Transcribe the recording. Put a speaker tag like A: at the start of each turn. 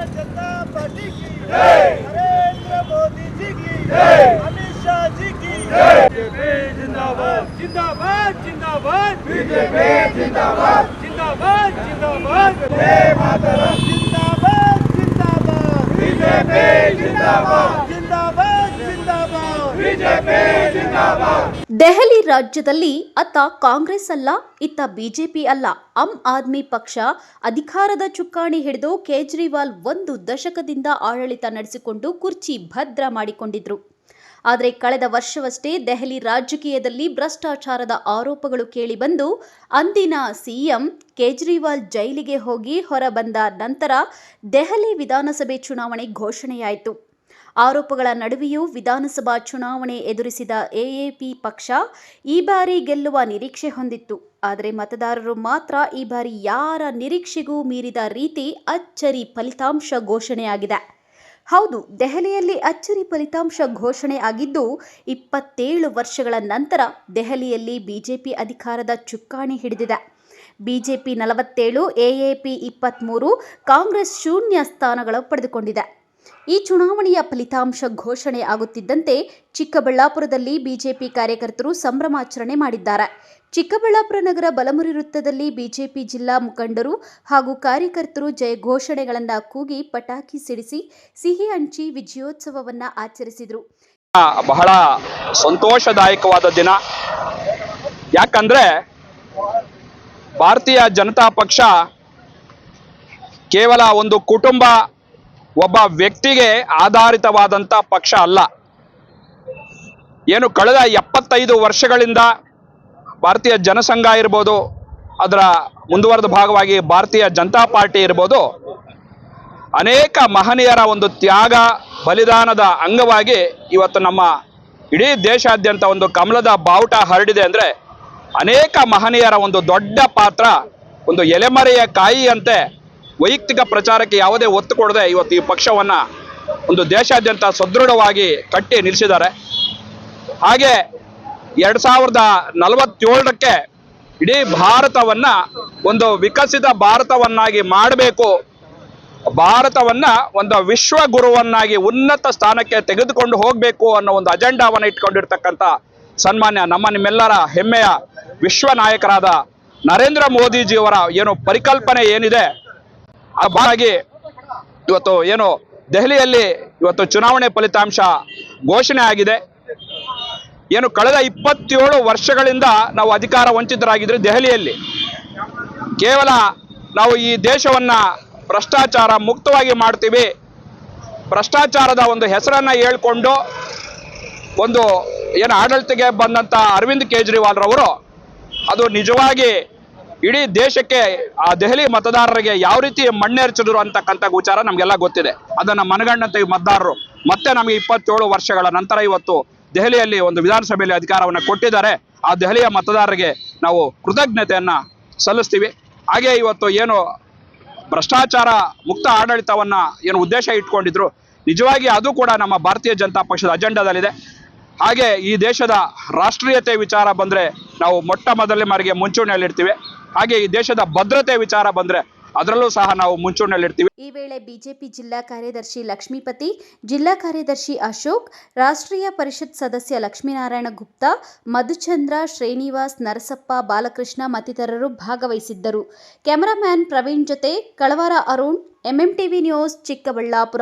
A: जनता party की नरेंद्र मोदी जी की अमित शाह जी की बीजेपी जिंदाबाद जिंदाबाद जिंदाबाद बीजेपी जिंदाबाद जिंदाबाद जिंदाबाद जिंदाबाद जिंदाबाद बीजेपी जिंदाबाद जिंदाबाद जिंदाबाद बीजेपी जिंदाबाद
B: ದೆಹಲಿ ರಾಜ್ಯದಲ್ಲಿ ಅತ್ತ ಕಾಂಗ್ರೆಸ್ ಅಲ್ಲ, ಇತ್ತ ಬಿಜೆಪಿ ಅಲ್ಲ. ಆಮ್ ಆದ್ಮಿ ಪಕ್ಷ ಅಧಿಕಾರದ ಚುಕ್ಕಾಣಿ ಹಿಡಿದು ಕೇಜ್ರಿವಾಲ್ ಒಂದು ದಶಕದಿಂದ ಆಡಳಿತ ನಡೆಸಿಕೊಂಡು ಕುರ್ಚಿ ಭದ್ರ ಮಾಡಿಕೊಂಡಿದ್ರು. ಆದರೆ ಕಳೆದ ವರ್ಷವಷ್ಟೇ ದೆಹಲಿ ರಾಜಕೀಯದಲ್ಲಿ ಭ್ರಷ್ಟಾಚಾರದ ಆರೋಪಗಳು ಕೇಳಿಬಂದು ಅಂದಿನ ಸಿಎಂ ಕೇಜ್ರಿವಾಲ್ ಜೈಲಿಗೆ ಹೋಗಿ ಹೊರಬಂದ ನಂತರ ದೆಹಲಿ ವಿಧಾನಸಭೆ ಚುನಾವಣೆ ಘೋಷಣೆಯಾಯಿತು. ಆರೋಪಗಳ ನಡುವೆಯೂ ವಿಧಾನಸಭಾ ಚುನಾವಣೆ ಎದುರಿಸಿದ ಎಎಪಿ ಪಕ್ಷ ಈ ಬಾರಿ ಗೆಲ್ಲುವ ನಿರೀಕ್ಷೆ ಹೊಂದಿತ್ತು. ಆದರೆ ಮತದಾರರು ಮಾತ್ರ ಈ ಬಾರಿ ಯಾರ ನಿರೀಕ್ಷೆಗೂ ಮೀರಿದ ರೀತಿ ಅಚ್ಚರಿ ಫಲಿತಾಂಶ ಘೋಷಣೆಯಾಗಿದೆ. ಹೌದು, ದೆಹಲಿಯಲ್ಲಿ ಅಚ್ಚರಿ ಫಲಿತಾಂಶ ಘೋಷಣೆ ಆಗಿದ್ದು, ಇಪ್ಪತ್ತೇಳು ವರ್ಷಗಳ ನಂತರ ದೆಹಲಿಯಲ್ಲಿ ಬಿಜೆಪಿ ಅಧಿಕಾರದ ಚುಕ್ಕಾಣಿ ಹಿಡಿದಿದೆ. ಬಿಜೆಪಿ ನಲವತ್ತೇಳು, ಎಎಪಿ ಇಪ್ಪತ್ತ್ಮೂರು ಕಾಂಗ್ರೆಸ್ ಶೂನ್ಯ ಸ್ಥಾನಗಳು ಪಡೆದುಕೊಂಡಿದೆ. ಈ ಚುನಾವಣೆಯ ಫಲಿತಾಂಶ ಘೋಷಣೆ ಆಗುತ್ತಿದ್ದಂತೆ ಚಿಕ್ಕಬಳ್ಳಾಪುರದಲ್ಲಿ ಬಿಜೆಪಿ ಕಾರ್ಯಕರ್ತರು ಸಂಭ್ರಮಾಚರಣೆ ಮಾಡಿದ್ದಾರೆ. ಚಿಕ್ಕಬಳ್ಳಾಪುರ ನಗರ ಬಲಮುರಿ ವೃತ್ತದಲ್ಲಿ ಬಿಜೆಪಿ ಜಿಲ್ಲಾ ಮುಖಂಡರು ಹಾಗೂ ಕಾರ್ಯಕರ್ತರು ಜಯ ಘೋಷಣೆಗಳನ್ನು ಕೂಗಿ ಪಟಾಕಿ ಸಿಡಿಸಿ ಸಿಹಿ ಹಂಚಿ ವಿಜಯೋತ್ಸವವನ್ನು ಆಚರಿಸಿದರು.
C: ಬಹಳ ಸಂತೋಷದಾಯಕವಾದ ದಿನ. ಯಾಕಂದ್ರೆ ಭಾರತೀಯ ಜನತಾ ಪಕ್ಷ ಕೇವಲ ಒಂದು ಕುಟುಂಬ ಒಬ್ಬ ವ್ಯಕ್ತಿಗೆ ಆಧಾರಿತವಾದಂಥ ಪಕ್ಷ ಅಲ್ಲ. ಏನು ಕಳೆದ ಎಪ್ಪತ್ತೈದು ವರ್ಷಗಳಿಂದ ಭಾರತೀಯ ಜನಸಂಘ ಇರ್ಬೋದು, ಅದರ ಮುಂದುವರೆದ ಭಾಗವಾಗಿ ಭಾರತೀಯ ಜನತಾ ಪಾರ್ಟಿ ಇರ್ಬೋದು, ಅನೇಕ ಮಹನೀಯರ ಒಂದು ತ್ಯಾಗ, ಬಲಿದಾನದ ಅಂಗವಾಗಿ ಇವತ್ತು ನಮ್ಮ ಇಡೀ ದೇಶಾದ್ಯಂತ ಒಂದು ಕಮಲದ ಬಾವುಟ ಹರಡಿದೆ ಅಂದರೆ ಅನೇಕ ಮಹನೀಯರ ಒಂದು ದೊಡ್ಡ ಪಾತ್ರ, ಒಂದು ಎಲೆಮರೆಯ ಕಾಯಿಯಂತೆ ವೈಯಕ್ತಿಕ ಪ್ರಚಾರಕ್ಕೆ ಯಾವುದೇ ಒತ್ತು ಕೊಡದೆ ಇವತ್ತು ಈ ಪಕ್ಷವನ್ನು ಒಂದು ದೇಶಾದ್ಯಂತ ಸದೃಢವಾಗಿ ಕಟ್ಟಿ ನಿಲ್ಲಿಸಿದ್ದಾರೆ. ಹಾಗೆ ಎರಡು ಸಾವಿರದ ನಲವತ್ತೇಳರಕ್ಕೆ ಇಡೀ ಭಾರತವನ್ನ ಒಂದು ವಿಕಸಿತ ಭಾರತವನ್ನಾಗಿ ಮಾಡಬೇಕು. ಭಾರತವನ್ನ ಒಂದು ವಿಶ್ವ ಗುರುವನ್ನಾಗಿ ಉನ್ನತ ಸ್ಥಾನಕ್ಕೆ ತೆಗೆದುಕೊಂಡು ಹೋಗಬೇಕು ಅನ್ನೋ ಒಂದು ಅಜೆಂಡಾವನ್ನು ಇಟ್ಕೊಂಡಿರ್ತಕ್ಕಂಥ ಸನ್ಮಾನ್ಯ ನಮ್ಮ ನಿಮ್ಮೆಲ್ಲರ ಹೆಮ್ಮೆಯ ವಿಶ್ವ ನಾಯಕರಾದ ನರೇಂದ್ರ ಮೋದಿಜಿಯವರ ಏನು ಪರಿಕಲ್ಪನೆ ಏನಿದೆ ಆ ಇವತ್ತು ಏನು ದೆಹಲಿಯಲ್ಲಿ ಇವತ್ತು ಚುನಾವಣೆ ಫಲಿತಾಂಶ ಘೋಷಣೆ ಆಗಿದೆ. ಏನು ಕಳೆದ ಇಪ್ಪತ್ತೇಳು ವರ್ಷಗಳಿಂದ ನಾವು ಅಧಿಕಾರ ವಂಚಿತರಾಗಿದ್ರೆ ದೆಹಲಿಯಲ್ಲಿ ಕೇವಲ ನಾವು ಈ ದೇಶವನ್ನ ಭ್ರಷ್ಟಾಚಾರ ಮುಕ್ತವಾಗಿ ಮಾಡ್ತೀವಿ. ಭ್ರಷ್ಟಾಚಾರದ ಒಂದು ಹೆಸರನ್ನ ಹೇಳ್ಕೊಂಡು ಒಂದು ಏನು ಆಡಳಿತಕ್ಕೆ ಬಂದಂಥ ಅರವಿಂದ್ ಕೇಜ್ರಿವಾಲ್ ರವರು ಅದು ನಿಜವಾಗಿ ಇಡೀ ದೇಶಕ್ಕೆ, ಆ ದೆಹಲಿ ಮತದಾರರಿಗೆ ಯಾವ ರೀತಿ ಮಣ್ಣೆರಚಿದ್ರು ಅಂತಕ್ಕಂಥ ವಿಚಾರ ನಮಗೆಲ್ಲ ಗೊತ್ತಿದೆ. ಅದನ್ನು ಮನಗಂಡಂತ ಮತದಾರರು ಮತ್ತೆ ನಮಗೆ ಇಪ್ಪತ್ತೇಳು ವರ್ಷಗಳ ನಂತರ ಇವತ್ತು ದೆಹಲಿಯಲ್ಲಿ ಒಂದು ವಿಧಾನಸಭೆಯಲ್ಲಿ ಅಧಿಕಾರವನ್ನು ಕೊಟ್ಟಿದ್ದಾರೆ. ಆ ದೆಹಲಿಯ ಮತದಾರರಿಗೆ ನಾವು ಕೃತಜ್ಞತೆಯನ್ನ ಸಲ್ಲಿಸ್ತೀವಿ. ಹಾಗೆ ಇವತ್ತು ಏನು ಭ್ರಷ್ಟಾಚಾರ ಮುಕ್ತ ಆಡಳಿತವನ್ನ ಏನು ಉದ್ದೇಶ ಇಟ್ಕೊಂಡಿದ್ರು, ನಿಜವಾಗಿ ಅದು ಕೂಡ ನಮ್ಮ ಭಾರತೀಯ ಜನತಾ ಪಕ್ಷದ ಅಜೆಂಡಾದಲ್ಲಿದೆ. ಹಾಗೆ ಈ ದೇಶದ ರಾಷ್ಟ್ರೀಯತೆ ವಿಚಾರ ಬಂದರೆ ನಾವು ಮೊಟ್ಟ ಮೊದಲನೇ ಮಾರಿಗೆ ಮುಂಚೂಣಿಯಲ್ಲಿರ್ತೀವಿ. ಹಾಗೆ ಈ ದೇಶದ ಭದ್ರತೆ ವಿಚಾರ ಬಂದ್ರೆ ಅದರಲ್ಲೂ ಸಹ ನಾವು ಮುಂಚೂಣಿಯಲ್ಲಿರ್ತೀವಿ.
B: ಈ ವೇಳೆ ಬಿಜೆಪಿ ಜಿಲ್ಲಾ ಕಾರ್ಯದರ್ಶಿ ಲಕ್ಷ್ಮೀಪತಿ, ಜಿಲ್ಲಾ ಕಾರ್ಯದರ್ಶಿ ಅಶೋಕ್, ರಾಷ್ಟ್ರೀಯ ಪರಿಷತ್ ಸದಸ್ಯ ಲಕ್ಷ್ಮೀನಾರಾಯಣ ಗುಪ್ತಾ, ಮಧುಚಂದ್ರ, ಶ್ರೀನಿವಾಸ್, ನರಸಪ್ಪ, ಬಾಲಕೃಷ್ಣ ಮತ್ತಿತರರು ಭಾಗವಹಿಸಿದ್ದರು. ಕ್ಯಾಮರಾಮ್ಯಾನ್ ಪ್ರವೀಣ್ ಜೊತೆ ಕಳವಾರ ಅರುಣ್, ಎಂಎಂಟಿವಿ ನ್ಯೂಸ್ ಚಿಕ್ಕಬಳ್ಳಾಪುರ.